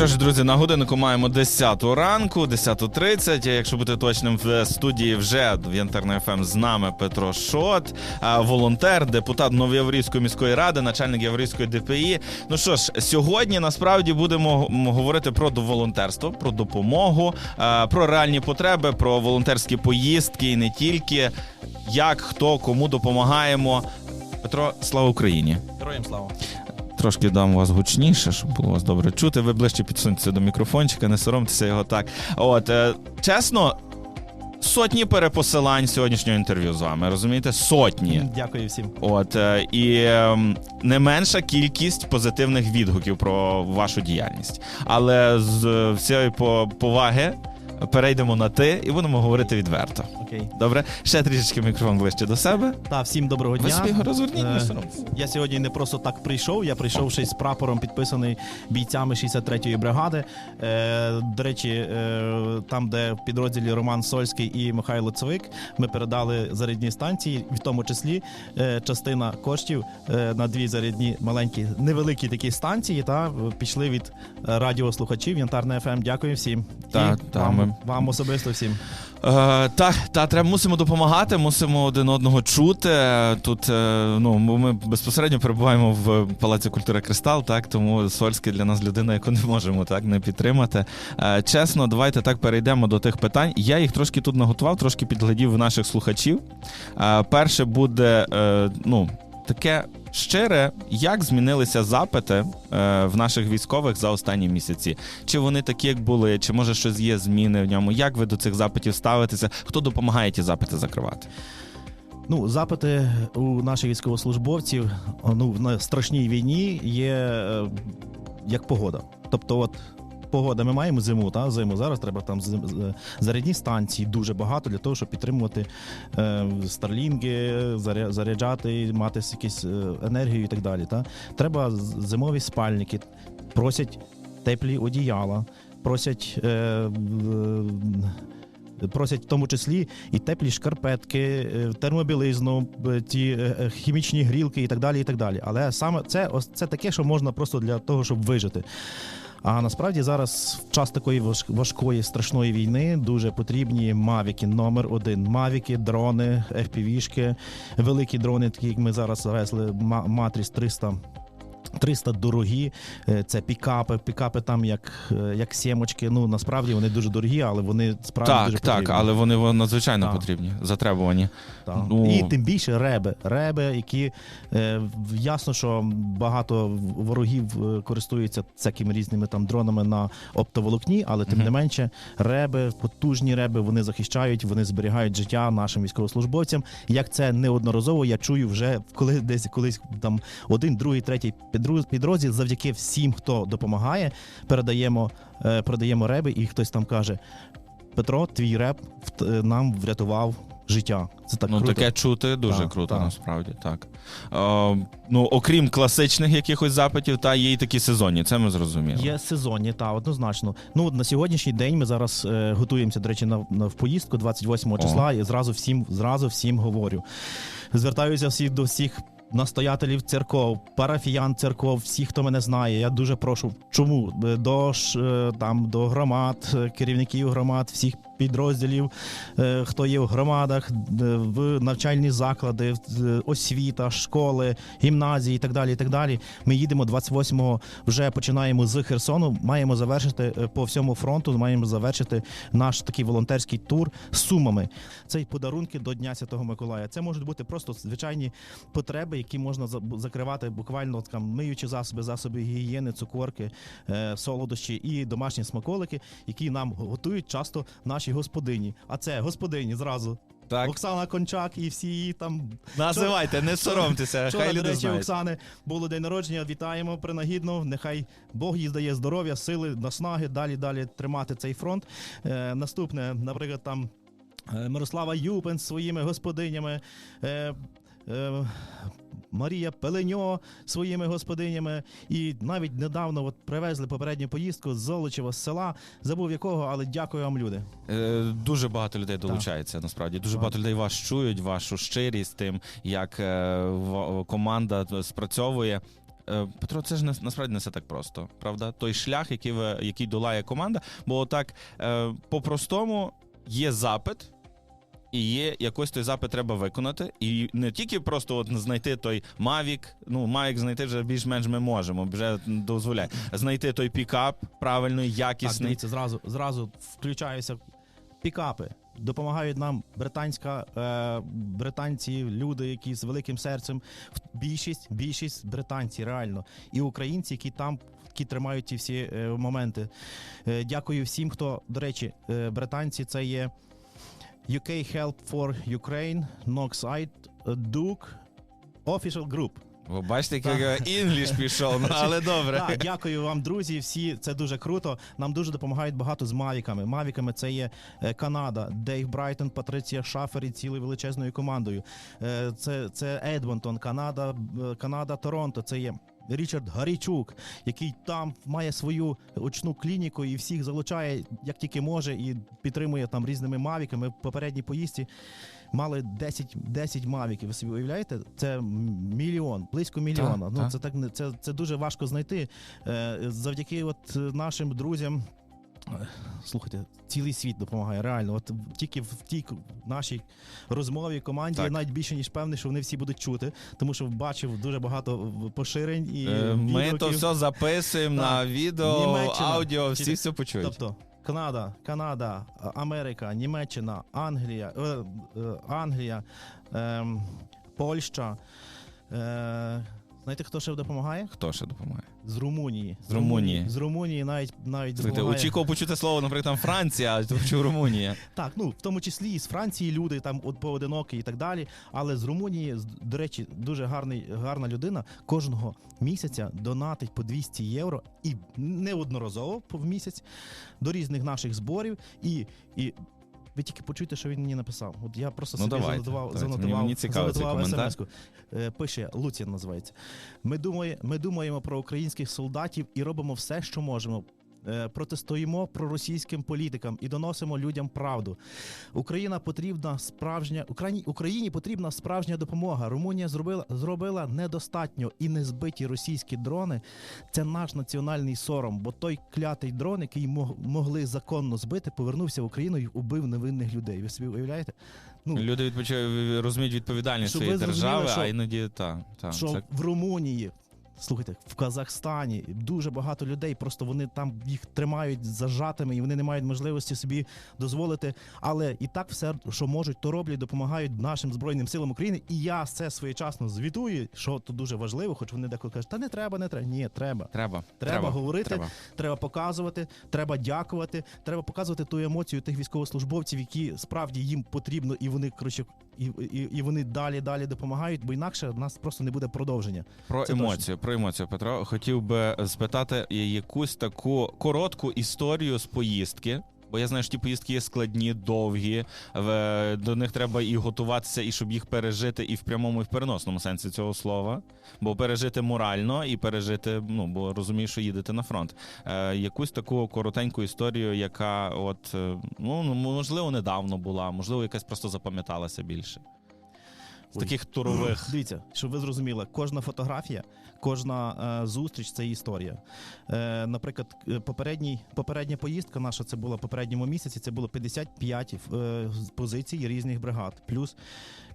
Що ж, друзі, на годиннику маємо 10 ранку, 10.30. Якщо бути точним, в студії вже в Янтерна ФМ з нами Петро Шот, волонтер, депутат Новояврівської міської ради, начальник Яврівської ДПІ. Ну що ж, сьогодні насправді будемо говорити про волонтерство, про допомогу, про реальні потреби, про волонтерські поїздки і не тільки. Як, хто, кому допомагаємо. Петро, слава Україні! Героям слава. Трошки дам вас гучніше, щоб було вас добре чути. Ви ближче підсуньтеся до мікрофончика, не соромтеся його так. От е, чесно, сотні перепосилань сьогоднішнього інтерв'ю з вами. Розумієте? Сотні. Дякую всім. От е, і ем, не менша кількість позитивних відгуків про вашу діяльність. Але з е, всієї поваги перейдемо на ти і будемо говорити відверто. Окей. Добре, ще трішечки мікрофон ближче до себе. Та всім доброго Ви дня. собі його розверніть, не Е. Я сьогодні не просто так прийшов. Я прийшов ще з прапором, підписаний бійцями 63-ї бригади. Е, до речі, е, там, де в підрозділі Роман Сольський і Михайло Цвик, ми передали зарядні станції, в тому числі е, частина коштів е, на дві зарядні маленькі, невеликі такі станції. Та пішли від е, радіослухачів Янтарна ФМ. Дякую всім. Та, І та, вам, ми- вам особисто всім. Е, та, та, треба мусимо допомагати, мусимо один одного чути. Тут е, ну ми ми безпосередньо перебуваємо в Палаці культури Кристал, так тому Сольський для нас людина, яку не можемо так не підтримати. Е, чесно, давайте так перейдемо до тих питань. Я їх трошки тут наготував, трошки підглядів в наших слухачів. Е, перше буде е, ну. Таке щире, як змінилися запити е, в наших військових за останні місяці? Чи вони такі, як були, чи може щось є зміни в ньому? Як ви до цих запитів ставитеся? Хто допомагає ті запити закривати? Ну, запити у наших військовослужбовців ну, на страшній війні є е, як погода. Тобто, от погода, ми маємо зиму, та зиму. Зараз треба там зарядні станції дуже багато для того, щоб підтримувати е, старлінги, заря- заряджати, мати якусь е, енергію і так далі. Та? Треба зимові спальники, просять теплі одіяла, просять. Е, Просять в тому числі і теплі шкарпетки, е, термобілизну, е, ті е, е, хімічні грілки і так далі. і так далі. Але саме це ось це таке, що можна просто для того, щоб вижити. А насправді зараз в час такої важ- важкої страшної війни дуже потрібні мавіки номер один. Мавіки, дрони, FPV-шки, великі дрони, такі як ми зараз завезли, Ма- Матріс 300. 300 дорогі, Е, це пікапи. Пікапи там як, е, як сімочки. Ну насправді вони дуже дорогі, але вони справді так, дуже так, потрібні. але вони надзвичайно Так. потрібні, затребувані. Так. Ну- І тим більше реби. Реби, які е, ясно, що багато ворогів е, користуються всякими різними там дронами на оптоволокні, але тим Мгм. не менше, реби, потужні реби, вони захищають, вони зберігають життя нашим військовослужбовцям. Як це неодноразово я чую вже коли десь колись там один, другий, третій підрозділ, завдяки всім, хто допомагає, передаємо, е, передаємо реби, і хтось там каже: Петро, твій реп е, нам врятував життя. Це так ну круто. таке чути дуже Так, круто, так. насправді так. Е, ну, окрім класичних якихось запитів, та є й такі сезонні, це ми зрозуміли. Є сезонні, та однозначно. Ну на сьогоднішній день ми зараз е, готуємося, до речі, на, на в поїздку 28 числа. І зразу всім зразу всім говорю. Звертаюся всі до всіх. Настоятелів церков, парафіян церков, всіх, хто мене знає. Я дуже прошу. Чому Е, до е, там до громад, е, керівників громад, всіх підрозділів, хто є в громадах, в навчальні заклади, освіта, школи, гімназії і так далі. І так далі. Ми їдемо 28-го, вже починаємо з Херсону. Маємо завершити по всьому фронту. Маємо завершити наш такий волонтерський тур з сумами. Це й подарунки до Дня Святого Миколая. Це можуть бути просто звичайні потреби, які можна за- закривати буквально там миючі засоби, засоби гігієни, цукорки, е, солодощі і домашні смаколики, які нам готують часто наші господині. А це господині зразу. Так, Оксана Кончак і всі її там називайте, не соромтеся, Вчора, хай до речі, знають. Оксани було день народження. Вітаємо принагідно. Нехай Бог їй дає здоров'я, сили, наснаги, далі далі тримати цей фронт. Е, наступне, наприклад, там е, Мирослава Юпен з своїми господинями. Е, е, Марія Пеленьо своїми господинями, і навіть недавно от привезли попередню поїздку з Золочева з села, забув якого, але дякую вам, люди. Е, Дуже багато людей долучається. Насправді дуже Так. багато людей вас чують, вашу щирість тим, як е, в- команда спрацьовує. Е, Петро, це ж не насправді не все так просто, правда? Той шлях, який ви, який долає команда. Бо отак, е, по-простому, є запит. І є якось той запит треба виконати. І не тільки просто от знайти той Mavic, ну Mavic знайти вже більш-менш ми можемо, вже дозволяє. Знайти той пікап правильний, Так, якісний. дивіться, зразу, зразу включаюся. Пікапи допомагають нам британська, е, британці, люди, які з великим серцем. Більшість, більшість британці, реально. І українці, які там, які тримають ті всі е, моменти. Е, дякую всім, хто, до речі, е, британці це є UK Help for Ukraine, Noxide, Duke, Official Group. Ви бачите, як інгліш пішов, ну, але добре. Так, дякую вам, друзі. Всі це дуже круто. Нам дуже допомагають багато з мавіками. Мавіками це є е, Канада, Дейв Брайтон, Патриція Шафер і цілою величезною командою. Е, Це, це Едмонтон, Канада, Канада, Торонто. Це є. Річард Гарійчук, який там має свою очну клініку і всіх залучає як тільки може, і підтримує там різними мавіками. В попередній поїздці мали 10, 10 мавіків. Ви собі уявляєте? Це мільйон, близько мільйона. Так, ну так. це так це, це дуже важко знайти. Е, завдяки от нашим друзям. Слухайте, цілий світ допомагає. Реально, от тільки в тій нашій розмові команді Так. я навіть більше ніж певний, що вони всі будуть чути, тому що бачив дуже багато поширень і Е, Ми то все записуємо Так. на відео, Німеччина. аудіо, всі Чи- все почують. Тобто Канада, Канада, Америка, Німеччина, Англія, е, е, Англія, ем, Польща. Е, знаєте, хто ще допомагає? Хто ще допомагає? З Румунії. З Румунії. З Румунії навіть навіть Слухайте, допомагає. очікував почути слово, наприклад, там Франція, а почув Румунія. Так, ну в тому числі і з Франції люди там от поодинокі і так далі. Але з Румунії, до речі, дуже гарний, гарна людина кожного місяця донатить по 200 євро і неодноразово в місяць до різних наших зборів. І, і ви тільки почуйте, що він мені написав. От я просто Ну, собі давайте, занотував, давайте. Занотував, мені цікаво занотував. SMS-ку. Е, Пише Луцін називається. Ми, думає, ми думаємо про українських солдатів і робимо все, що можемо. Е, Протистоїмо проросійським політикам і доносимо людям правду. Україна потрібна справжня Україні, Україні потрібна справжня допомога. Румунія зробила зробила недостатньо і незбиті російські дрони. Це наш національний сором, бо той клятий дрон, який мог, могли законно збити, повернувся в Україну і убив невинних людей. Ви собі уявляєте? Ну Люди відпочив, розуміють відповідальність своєї держави, що- а іноді так. Та, що це... в Румунії. Слухайте, в Казахстані дуже багато людей, просто вони там їх тримають зажатими, і вони не мають можливості собі дозволити. Але і так все, що можуть, то роблять, допомагають нашим збройним силам України. І я це своєчасно звітую, що тут дуже важливо, хоч вони деколи кажуть, та не треба, не треба. Ні, треба. Треба. Треба, говорити, Треба. треба показувати, треба дякувати, треба показувати ту емоцію тих військовослужбовців, які справді їм потрібно, і вони коротше, і, і, і вони далі далі допомагають, бо інакше в нас просто не буде продовження. Про Це емоцію, про емоцію, Петро. Хотів би спитати якусь таку коротку історію з поїздки. Бо я знаю, що ті поїздки є складні, довгі. До них треба і готуватися, і щоб їх пережити, і в прямому, і в переносному сенсі цього слова. Бо пережити морально і пережити, ну бо розумієш, що їдете на фронт. Е, якусь таку коротеньку історію, яка, от е, ну можливо, недавно була, можливо, якась просто запам'яталася більше. З Ой. таких турових. Дивіться, щоб ви зрозуміли, кожна фотографія, кожна е, зустріч це історія. Е, наприклад, е, попередній, попередня поїздка наша це була попередньому місяці. Це було 55 е, позицій різних бригад, плюс,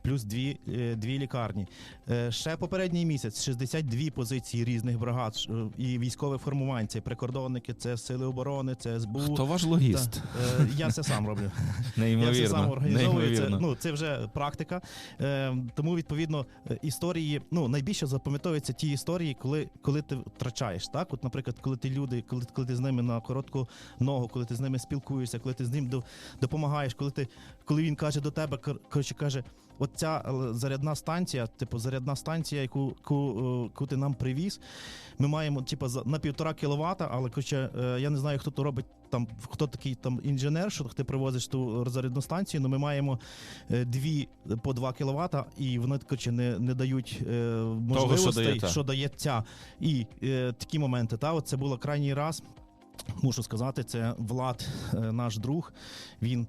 плюс дві, е, дві лікарні. Е, ще попередній місяць 62 позиції різних бригад е, і військових формувань. Це прикордонники, це сили оборони, це СБУ. Хто ваш логіст? Та, я це сам роблю. Я Неймовірно. це сам організовую. Це, ну, це вже практика. Тому, відповідно, історії, ну, найбільше запам'ятовуються ті історії, коли, коли ти втрачаєш. Так? От, наприклад, коли ти люди, коли, коли ти з ними на коротку ногу, коли ти з ними спілкуєшся, коли ти з ним допомагаєш, коли ти, коли він каже до тебе, кор- коротше каже, от ця е, зарядна станція, типу зарядна станція, яку, яку, е, яку ти нам привіз, ми маємо типу, на півтора кіловата, але коротше, е, я не знаю, хто то робить там, хто такий там інженер, що ти привозиш ту зарядну станцію. Ну ми маємо дві по 2 кВт, і вони коротше, не, не дають можливостей, дає та. що дає ця. І е, такі моменти. Та, от це було крайній раз. Мушу сказати, це Влад, наш друг. Він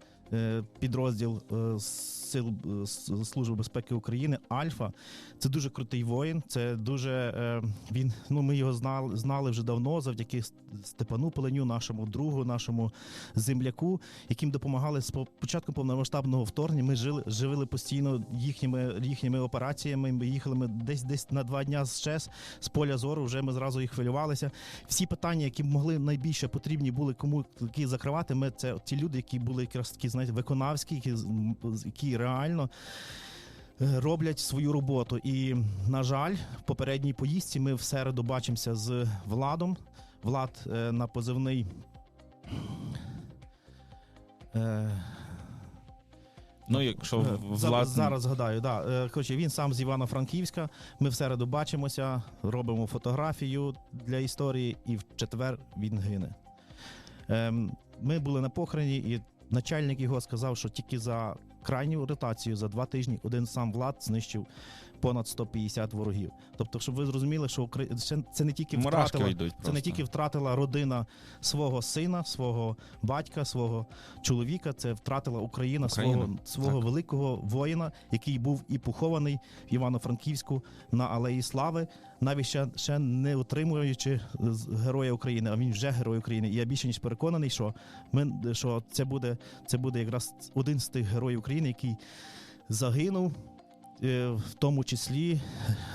підрозділ е, Сил е, Служби безпеки України Альфа. Це дуже крутий воїн. Це дуже е, він. Ну ми його знали, знали вже давно завдяки Степану Поленю, нашому другу, нашому земляку, яким допомагали з початку повномасштабного вторгнення. Ми жили живили постійно їхніми їхніми операціями. Ми їхали ми десь десь на два дня з ЧЕС з поля зору. Вже ми зразу їх хвилювалися. Всі питання, які могли найбільше потрібні були кому які закривати. Ми це ті люди, які були якраз такі, знаєте, виконавські, які, які реально. е, Роблять свою роботу, і на жаль, в попередній поїздці ми в середу бачимося з Владом. Влад е, на позивний. Е, Ну, якщо влад... Зараз згадаю, да. Е, він сам з Івано-Франківська. Ми в середу бачимося, робимо фотографію для історії, і в четвер він гине. Ем, Ми були на похороні, і начальник його сказав, що тільки за крайню ротацію за два тижні один сам влад знищив понад 150 ворогів. Тобто, щоб ви зрозуміли, що Укра- це- не тільки втратила, йдуть це не тільки втратила родина свого сина, свого батька, свого чоловіка. Це втратила Україна, Україна, свого, свого так. великого воїна, який був і похований в Івано-Франківську на Алеї Слави, навіть ще, ще не отримуючи Героя України. А він вже герой України. І я більше ніж переконаний, що ми що це буде, це буде якраз один з тих героїв України, який загинув. Е, В тому числі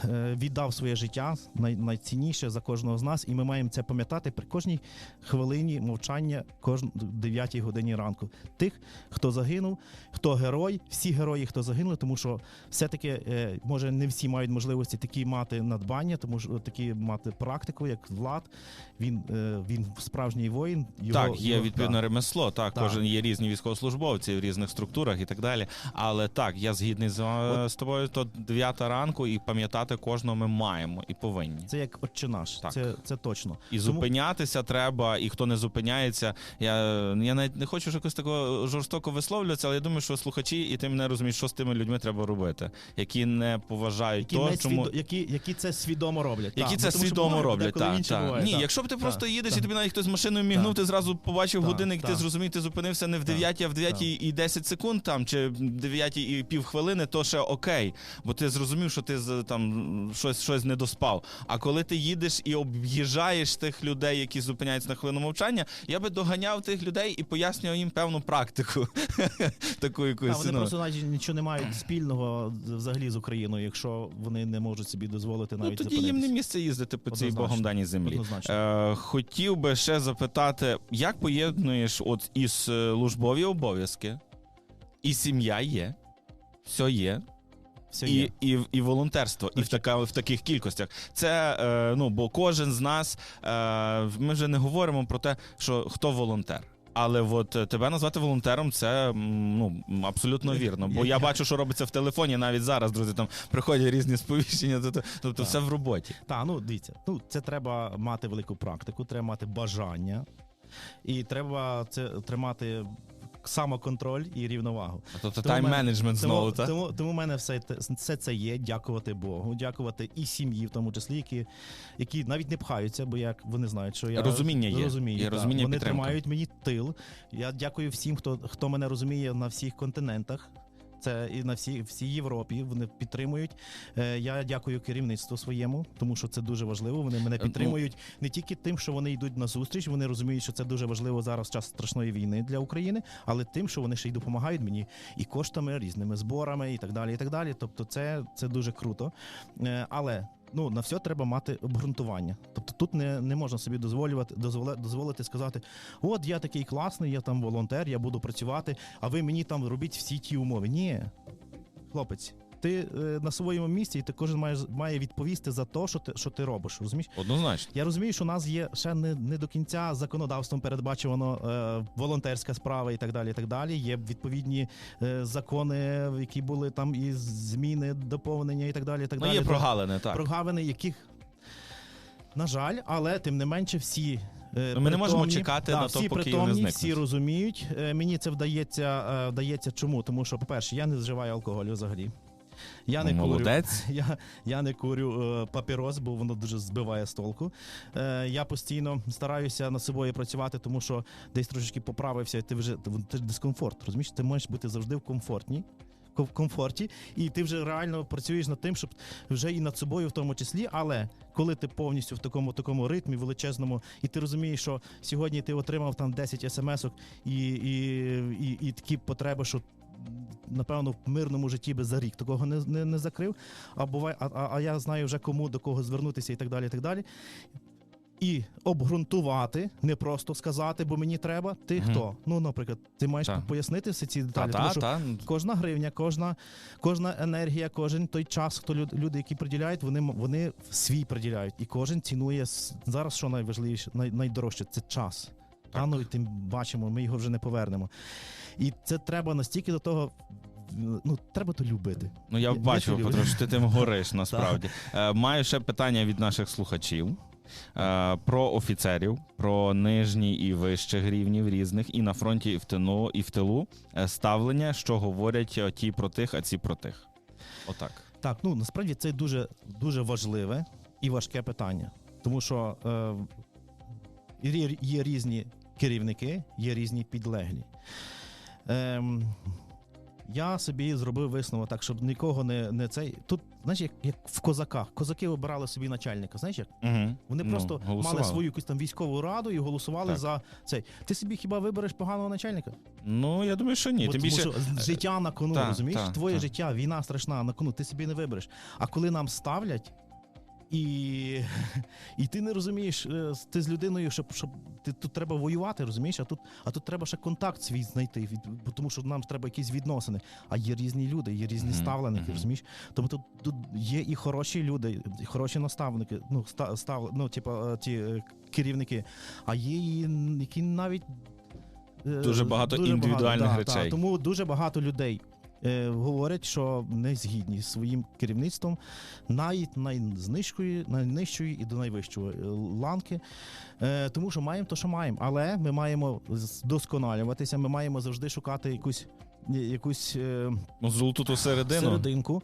е, віддав своє життя найцінніше за кожного з нас, і ми маємо це пам'ятати при кожній хвилині мовчання, кожн 9 годині ранку. Тих, хто загинув, хто герой, всі герої, хто загинули, тому що все-таки е, може не всі мають можливості такі мати надбання, тому що такі мати практику, як влад. Він, він справжній воїн. Його, Так, є його- відповідне так. ремесло. Так, Так. кожен є різні військовослужбовці в різних структурах і так далі. Але так, я згідний з, е, з тобою. То 9 ранку, і пам'ятати кожного ми маємо і повинні. Це як отче наш, Так. це, це точно. І Тому- зупинятися треба, і хто не зупиняється. Я, я навіть не хочу якось такого жорстоко висловлюватися, але я думаю, що слухачі, і ти мене розумієш, що з тими людьми треба робити, які не поважають які, то, не чому. свідо- які, які це свідомо роблять. Які Так, це тому свідомо буває, роблять, так. буває, Ні, так. якщо б ти просто їдеш і тобі навіть хтось машиною мігнув, ти зразу побачив годинник, ти зрозумів, ти зупинився не в 9, а в 9 і 10 секунд там, чи 9 і пів хвилини, то ще окей. Бо ти зрозумів, що ти там щось, щось не доспав. А коли ти їдеш і об'їжджаєш тих людей, які зупиняються на хвилину мовчання, я би доганяв тих людей і пояснював їм певну практику. Таку Та, якусь. вони ну. просто навіть нічого не мають спільного взагалі з Україною, якщо вони не можуть собі дозволити Ну навіть тоді їм не місце їздити по цій богом даній землі. Е, хотів би ще запитати, як поєднуєш от із е, службові обов'язки, і сім'я є, все є, Все і, є. і, і волонтерство, і в, така, в таких кількостях. Це е, ну, бо кожен з нас, е, ми вже не говоримо про те, що хто волонтер. Але от е, тебе назвати волонтером це ну абсолютно вірно. Бо я бачу, що робиться в телефоні навіть зараз, друзі. Там приходять різні сповіщення, тобто, тобто все в роботі. Та, ну дивіться, ну це треба мати велику практику, треба мати бажання, і треба це тримати самоконтроль і рівновагу. Тобто Тому тайм-менеджмент знову, тому, так? тому, тому в мене все, те- все це є. Дякувати Богу, дякувати і сім'ї, в тому числі, які, які навіть не пхаються, бо як вони знають, що я Розуміння є. розумію. Є розуміння, вони підтримка. тримають мені тил. Я дякую всім, хто, хто мене розуміє на всіх континентах. Це і на всій всій Європі вони підтримують. Е, я дякую керівництву своєму, тому що це дуже важливо. Вони мене ну- підтримують не тільки тим, що вони йдуть на зустріч, вони розуміють, що це дуже важливо зараз час страшної війни для України, але тим, що вони ще й допомагають мені і коштами, різними зборами, і так далі. І так далі. Тобто, це, це дуже круто. Е, але. Ну, на все треба мати обґрунтування. Тобто тут не, не можна собі дозволювати, дозволити, дозволити сказати: от я такий класний, я там волонтер, я буду працювати, а ви мені там робіть всі ті умови. Ні, хлопець, ти е, на своєму місці, і ти кожен має, має відповісти за те, що ти, що ти робиш. Розумієш? Однозначно. Я розумію, що у нас є ще не, не до кінця законодавством передбачено е, волонтерська справа і так далі. І так далі. Є відповідні е, закони, які були там і зміни, доповнення і так далі. І так Ну, далі. є прогалини, так. Прогавини, яких, на жаль, але тим не менше всі. е, Ну, ми не можемо чекати да, на то, всі поки притомні, зникнуть. всі розуміють. Е, Мені це вдається, е, вдається чому? Тому що, по-перше, я не вживаю алкоголю взагалі. Я не Ну, курю. молодець. Я, я не курю е, папірос, бо воно дуже збиває з толку. Е, я постійно стараюся над собою працювати, тому що десь трошечки поправився, і ти вже ти дискомфорт. Розумієш, ти можеш бути завжди в комфортній. В комфорті, і ти вже реально працюєш над тим, щоб вже і над собою в тому числі. Але коли ти повністю в такому такому ритмі величезному, і ти розумієш, що сьогодні ти отримав там 10 смс-ок і, і, і, і такі потреби, що напевно в мирному житті би за рік такого не, не, не закрив. А буває, а, а, я знаю вже кому до кого звернутися і так далі. І так далі. І обґрунтувати, не просто сказати, бо мені треба. Ти Мгм. хто? Ну, наприклад, ти маєш Так. пояснити всі ці Та, деталі. тому та, що та. Кожна гривня, кожна, кожна енергія, кожен той час, хто люд, люди, які приділяють, вони, вони свій приділяють. І кожен цінує зараз, що найважливіше, най, найдорожче це час. А ну і тим бачимо, ми його вже не повернемо. І це треба настільки до того. Ну, треба то любити. Ну, я Я- я бачу, це. Петро, що ти тим гориш насправді. Е, Маю ще питання від наших слухачів. е, Про офіцерів, про нижні і вищих рівнів різних, і на фронті, і в тилу, і в тилу е, ставлення, що говорять ті про тих, а ці про тих. Отак. Так, ну насправді це дуже, дуже важливе і важке питання. Тому що е, є різні керівники, є різні підлеглі. Ем, я собі зробив висновок так, щоб нікого не, не цей. Тут, знаєш, як, як в козаках. Козаки обирали собі начальника. Знаєш як? Угу. Вони просто мали свою якусь там військову раду і голосували Так. за цей. Ти собі хіба вибереш поганого начальника? Ну, я думаю, що ні. Бо Тим тому більше. що життя на кону, та, розумієш? та, Твоє та. життя, війна страшна на кону, ти собі не вибереш. А коли нам ставлять. І, і ти не розумієш, е, ти з людиною, щоб, щоб ти тут треба воювати, розумієш? А тут, а тут треба ще контакт свій знайти, від, тому що нам треба якісь відносини. А є різні люди, є різні ставленики, мгм. розумієш? Тому тут, тут є і хороші люди, і хороші наставники, ну, ста, став, ну типу, е, ті е, керівники, а є і які навіть. Дуже багато індивідуальних да, речей. та, тому дуже багато людей е, говорять, що не згідні зі своїм керівництвом навіть найзнижкої, найнижчої і до найвищої е, ланки. Е, тому що маємо то, що маємо. Але ми маємо вдосконалюватися, ми маємо завжди шукати якусь. Якусь е, Ну, золоту ту середину. серединку,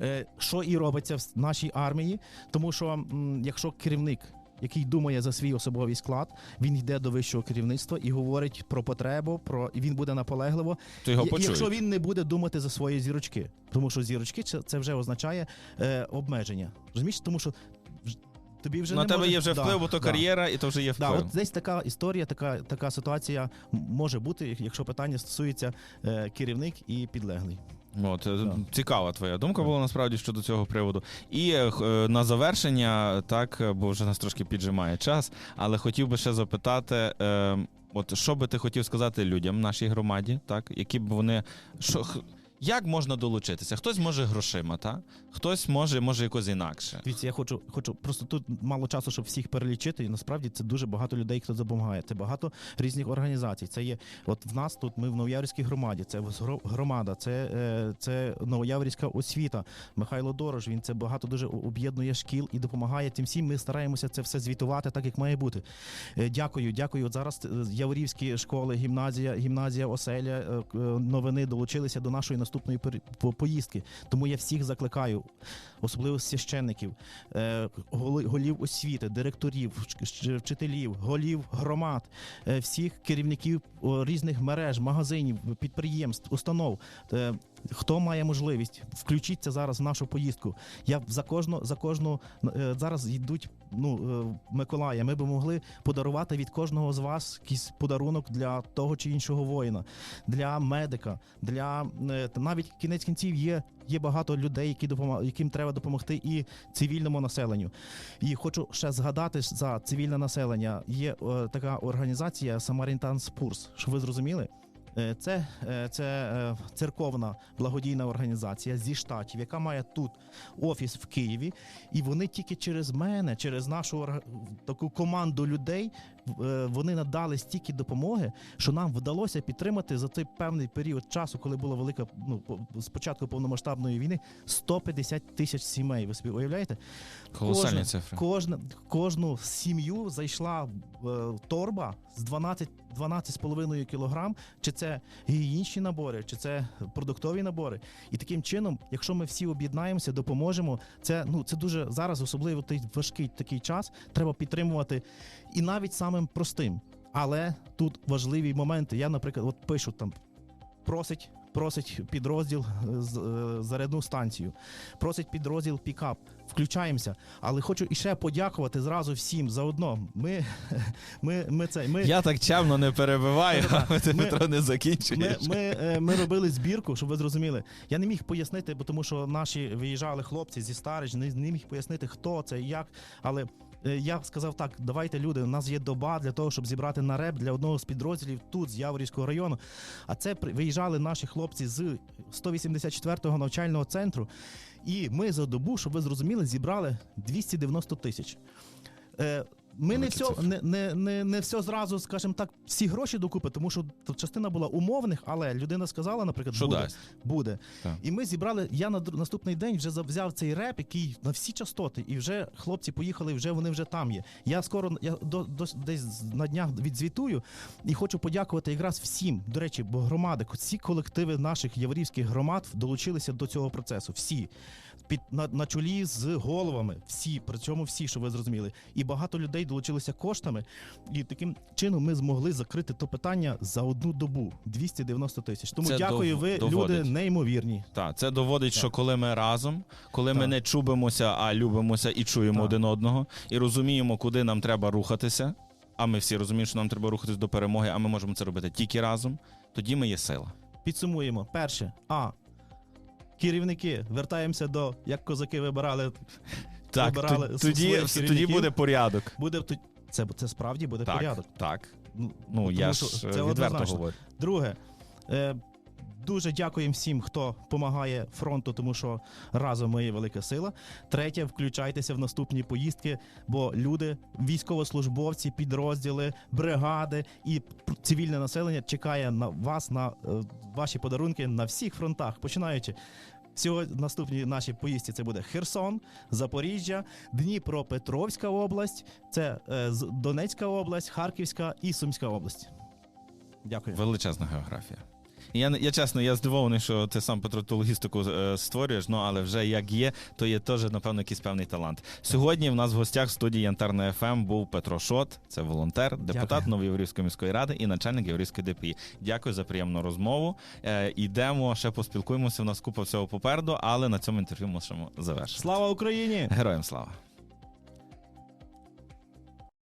е, що і робиться в нашій армії, тому що якщо керівник. Який думає за свій особовий склад, він йде до вищого керівництва і говорить про потребу, про і він буде наполегливо. То його почують. Якщо він не буде думати за свої зірочки, тому що зірочки це, вже означає е, обмеження. Розумієш, тому що тобі вже На не тебе може... є вже Да, вплив, бо то да. кар'єра, і то вже є Да, от десь така історія, така, така ситуація може бути, якщо питання стосується е, керівник і підлеглий. От, е, цікава твоя думка була насправді щодо цього приводу. І е, е, на завершення, так, бо вже нас трошки піджимає час, але хотів би ще запитати. Е, От що би ти хотів сказати людям в нашій громаді, так які б вони що як можна долучитися? Хтось може грошима, так? хтось може, може якось інакше. Дивіться, я хочу, хочу просто тут мало часу, щоб всіх перелічити. І насправді це дуже багато людей, хто допомагає. Це багато різних організацій. Це є, от в нас тут ми в Новояврській громаді. Це громада, це, е, це Новояврська освіта. Михайло Дорож. Він це багато дуже об'єднує шкіл і допомагає тим всім. Ми стараємося це все звітувати, так як має бути. Е, Дякую, дякую. От зараз е, Яворівські школи, гімназія, гімназія Оселя, новини долучилися до нашої наступної по- поїздки. Тому я всіх закликаю, особливо священників, е, голів освіти, директорів, вч- вч- вчителів, голів громад, е, всіх керівників різних мереж, магазинів, підприємств, установ. Е, Хто має можливість, включіться зараз в нашу поїздку. Я за кожну за кожну зараз йдуть ну е, Миколая. Ми би могли подарувати від кожного з вас якийсь подарунок для того чи іншого воїна, для медика, для е, навіть кінець кінців є, є багато людей, які допома- яким треба допомогти і цивільному населенню. І хочу ще згадати за цивільне населення. Є е, така організація Самарітан Спурс, щоб ви зрозуміли. Е, Це, е, це е, церковна благодійна організація зі штатів, яка має тут офіс в Києві, і вони тільки через мене, через нашу таку команду людей вони надали стільки допомоги, що нам вдалося підтримати за цей певний період часу, коли була велика ну по- з повномасштабної війни 150 тисяч сімей. Ви собі уявляєте? Колосальні Кожна- цифри. Кожна, кожну сім'ю зайшла е, торба з 12, 12,5 кілограм, чи це гігієнічні набори, чи це продуктові набори. І таким чином, якщо ми всі об'єднаємося, допоможемо, це ну це дуже зараз, особливо той важкий такий час, треба підтримувати і навіть самим простим. Але тут важливі моменти. Я, наприклад, от пишу там, просить. Просить підрозділ е, е, зарядну станцію, просить підрозділ пікап. Включаємося. Але хочу іще подякувати зразу всім заодно. Ми, ми, ми це ми, Я так чемно не перебиваю, Ну, а ти ми- Петро не ми, закінчуєш. ми, е, ми робили збірку, щоб ви зрозуміли. Я не міг пояснити, бо тому що наші виїжджали хлопці зі Старич, не, не міг пояснити, хто це і як. Але я сказав так: давайте, люди, у нас є доба для того, щоб зібрати на реп для одного з підрозділів тут, з Яворівського району. А це виїжджали наші хлопці з 184-го навчального центру. І ми за добу, щоб ви зрозуміли, зібрали 290 тисяч. Ми не все, не, не, не, не все зразу, скажімо так, всі гроші докупи, тому що частина була умовних, але людина сказала, наприклад, Що буде. дасть? буде. Так. І ми зібрали. Я на наступний день вже взяв цей реп, який на всі частоти, і вже хлопці поїхали, вже вони вже там є. Я скоро я до, до десь на днях відзвітую і хочу подякувати якраз всім. До речі, бо громади, всі колективи наших яворівських громад долучилися до цього процесу. Всі під на, на чолі з головами, всі, причому всі, що ви зрозуміли, і багато людей долучилися коштами. І таким чином ми змогли закрити то питання за одну добу 290 тисяч. Тому Це дякую, дов- ви доводить. люди неймовірні. Так, це доводить, що коли ми разом, коли ми не чубимося, а любимося і чуємо Так. один одного, і розуміємо, куди нам треба рухатися. А ми всі розуміємо, що нам треба рухатись до перемоги, а ми можемо це робити тільки разом. Тоді ми є сила. Підсумуємо. Перше, а керівники вертаємося до як козаки вибирали. Так, Вибирали тоді, тоді буде порядок. Буде це, це справді буде Так, порядок. так. Ну, Ну я ж це е, відверто однозначно. говорю. Друге, е, дуже дякуємо всім, хто допомагає фронту, тому що разом ми є велика сила. Третє, включайтеся в наступні поїздки, бо люди, військовослужбовці, підрозділи, бригади і цивільне населення чекає на вас, на е, ваші подарунки на всіх фронтах, починаючи. Сьогодні наступні наші поїздці це буде Херсон, Запоріжжя, Дніпропетровська область, це е, Донецька область, Харківська і Сумська область. Дякую. Величезна географія. Я, я чесно, я здивований, що ти сам Петро ту логістику е, створюєш, ну але вже як є, то є теж, напевно, якийсь певний талант. Сьогодні в нас в гостях в студії Янтарна ФМ був Петро Шот, це волонтер, депутат Новоєврівської міської ради і начальник Єврейської ДПІ. Дякую за приємну розмову. Е, йдемо, ще поспілкуємося. У нас купа всього попереду, але на цьому інтерв'ю мусимо завершити. Слава Україні! Героям слава!